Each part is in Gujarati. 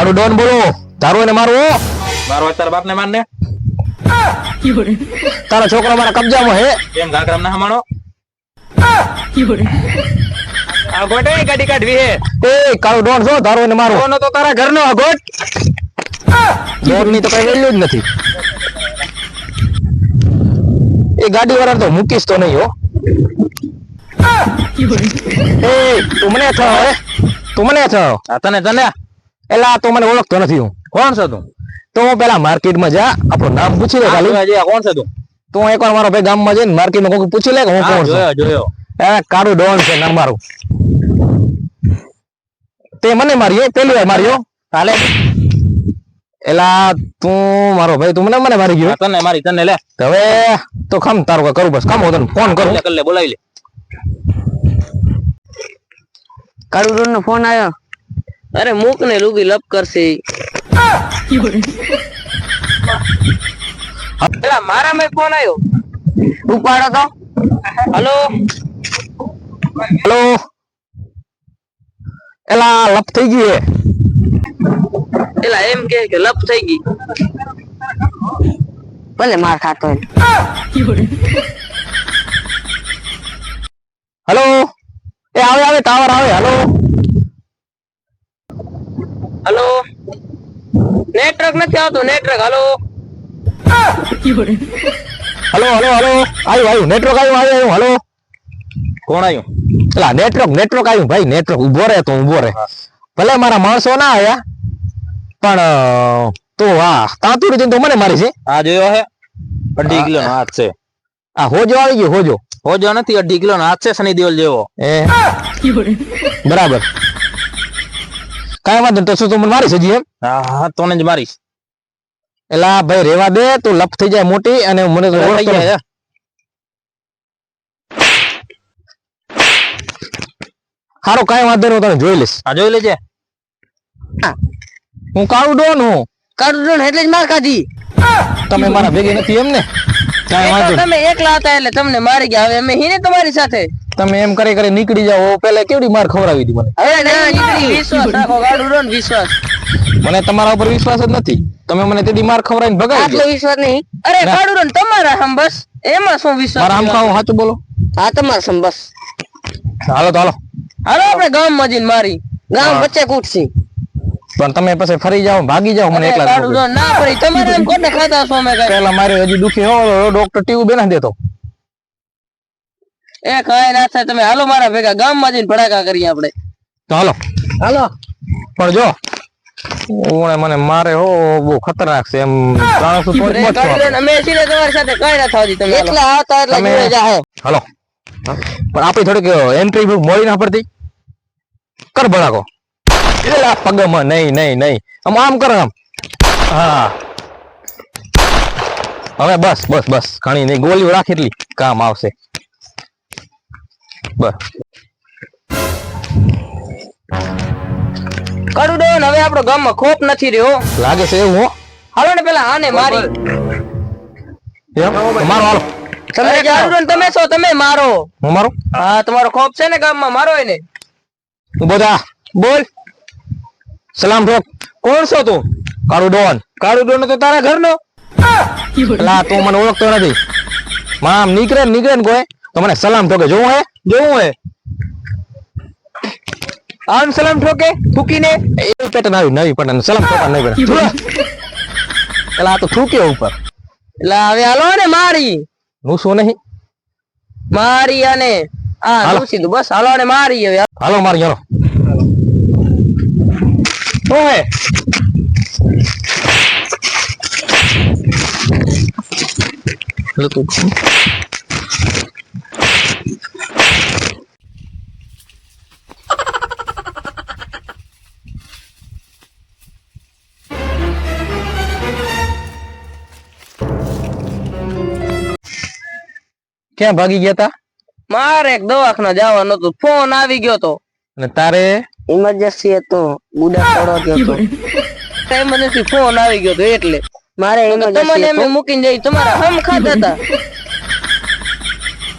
કાળુ ડોન બોલો. તારું એને મારું હો. મારો તારા બાપ ને માર ને તારો છોકરો મારા કબજામાં હે. કેમ ઘાઘરામ ના હમાણો આ ગોટે ગાડી કાઢવી હે. એ કાળો ડોન જો તારો એને મારો. ડોન તો તારા ઘરનો આ ગોટ. ડોનની તો કઈ વેલ્યુ જ નથી. એ ગાડી વાળા તો મૂકીશ તો નહીં હો. એ તું મને થયો હે તું મને થયો તને તને. એલા તું મને ઓળખતો નથી હું. કોણ છે તું? તો હું પેલા માર્કેટમાં જા આપણું નામ પૂછી લે ખાલી. કોણ છે તું? તું એકવાર મારો ભાઈ ગામમાં જઈને માર્કેટમાં કોઈ પૂછી લે કે હું કોણ છું. જોયો જોયો. એ કાળું ડોન છે નામ મારું તે મને માર્યો પેલી વાર માર્યો. હાલે. એલા તું મારો ભાઈ તું મને મને મારી ગયો. તને મારી તને લે. હવે તો ખમ તારું કાંઈ કરું બસ. ખમ હું તને ફોન કરું. લે કર લે બોલાવી લે. કાળુ ડોન નો ફોન આવ્યો. અરે મૂક ને રૂબી, લપ કરશે. પેલા મારા મેં ફોન આવ્યો ઉપાડો તો. હલો. હલો. એલા, લપ થઈ ગઈ પેલા એમ કે લપ થઈ ગઈ. ભલે માર ખાતો હલો. એ આવે આવે ટાવર આવે. હલો. નેટવર્ક નથી આવતું network hello hello hello hello આવ્યું આવ્યું નેટવર્ક આવ્યું આવ્યું હેલો કોણ આવ્યું એટલે નેટવર્ક નેટવર્ક આવ્યું ભાઈ નેટવર્ક ઊભો રહે તો ઊભો રહે. ભલે મારા માણસો ના આવ્યા પણ તો હા તાતુરી તો મને મારી છે. આ જોયો હે? અઢી કિલો નો હાથ છે. આ હોજો આવી ગયો હોજો. હોજો નથી અઢી કિલો નો હાથ છે શનિ દેવલ જેવો. એ. બરાબર. કાંઈ વાંધો નહીં, તો શું તું મને મારીશ હજી એમ? હા હા તોને જ મારીશ. એટલે ભાઈ રેવા દે તું લપ થઈ જાય મોટી અને મને તો થઈ જાય હારો કાંઈ વાંધો નહીં હું તને જોઈ લઈશ. આ જોઈ લેજે. હું. કાળું ડોન હું. કાળું ડોન એટલે જ માર ખાધી. તમે મારા ભેગી નથી એમ ને? કાંઈ વાંધો નહીં. તમે એકલા હતા એટલે તમને મારી ગયા. હવે અમે હીને તમારી સાથે. તમે એમ કરી કરી નીકળી જાઓ પેલા કેવડી માર ખવડાવી હતી મને? હવે નહીં નીકળી. વિશ્વાસ રાખો મને તમારા ઉપર વિશ્વાસ જ નથી. તમે મને તેડી માર ખવડાવીને ભગાવી આટલો વિશ્વાસ નહીં. અરે ના. રોન તમારા હમ બસ. એમાં શું વિશ્વાસ મારા આમ ખાવું સાચું બોલો. હા તમારા સમ બસ. હાલો તો હાલો. હાલો આપણે ગામમાં જઈને મારી. ગામ વચ્ચે કૂટશી. પણ તમે પછી ફરી જાઓ ભાગી જાઓ મને એકલા ના ફરી તમારે એમ કોને ખાતા છો અમે પેલા મારે હજી દુખી હો ડોક્ટર ટીવ બેના દેતો. એ કઈ ના થાય તમે હાલો મારા ભેગા ગામમાં જઈને ભડાકા કરીએ આપણે. તો હાલો. હાલો. પણ જો ઓણે મને મારે હો બહુ ખતરનાક છે એમ. ત્રણસો તો જ અરે બચો કાળુ ડોન અમે છીએ તમારી સાથે કઈ ના થાવજી તમે એટલા આવતા એટલે તમે- જાહે હાલો. પણ આપણી થોડીક એન્ટ્રી મળી ના પડતી? કર ભડાકો. એલા પગમાં નહીં નહીં નહીં. આમ આમ કર આમ. હા. હવે બસ બસ બસ. ઘણી નહીં. ગોલીઓ રાખી એટલી. કામ આવશે. બસ. કાળુ ડોન હવે આપણો ગામમાં ખોપ નથી રહ્યો. લાગે છે એવું હો. હાલો ને પેલા આને મારી. મારો હાલો. તમે કડુડોન તમે છો તમે મારો. હું મારો? હા તમારો ખોપ છે ને ગામમાં મારો એને. હું બધા. બોલ. સલામ ઠોક કોણ છો તું? કાળુ ડોન. કાળુ તો તારા ઘરનો? લા તું મને ઓળખતો નથી. મામ નીકળે નીકળે ને કોઈ. તો મને સલામ ઠોકે. જોવું હે? જોવું હે આમ સલામ ઠોકે થૂકીને. એ પેટર્ન આવ્યું નવી પેટર્ન સલામ ઠોકા પેટર્ન પેલા આ તો થૂક્યો ઉપર. એટલે હવે હાલો ને મારી. હું શું નહીં. મારી અને આ. સીધું બસ હાલો ને મારી હવે. હાલો મારી હાલો. શું હે? તું. ક્યાં ભાગી ગયા તા? મારે એક દવાખાના જવાનું હતું. ફોન આવી ગયો તો. અને તારે? ઇમરજન્સી હતો. ગુડા પડો ગયો તો. ઇમરજન્સી ફોન આવી ગયો તો એટલે. મારે તમને અમે મૂકીને જઈ તમારા હમ ખાતા હતા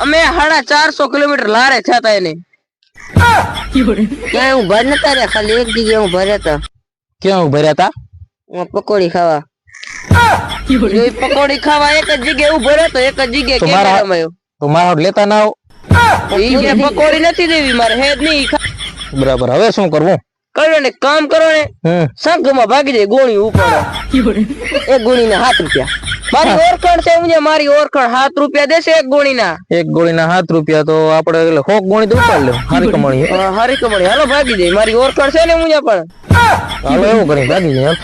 અમે સાડા ચારસો કિલોમીટર લારે છતા એને. ક્યાંય હું ભર નતા રહ્યા ખાલી એક જગ્યાએ હું ભર્યા હતા ક્યાં હું ભર્યા હતા હું પકોડી ખાવા. પકોડી ખાવા એક જ જગ્યાએ ઊભો રહ્યો એક જ જગ્યાએ કેમેરામાં. તો મારા લેતા ના આવો. પકોડી નથી દેવી મારે હેજ નહીં બરાબર હવે શું કરવું? કરો ને કામ કરો ને. સંઘમાં ભાગી જાય ગોળી ઉપાડો. એક ગોળી ના સાત રૂપિયા. મારી ઓળખાણ છે હું મારી ઓળખાણ સાત રૂપિયા દેશે એક ગોળી ના એક ગોળીના સાત રૂપિયા તો આપડે એટલે હોક ગોળી તો ઉપાડ લે હારી કમાણી હારી કમળી હાલો ભાગી જાય. મારી ઓળખાણ છે ને હું પણ. હાલો એવું કરી ભાગી જાય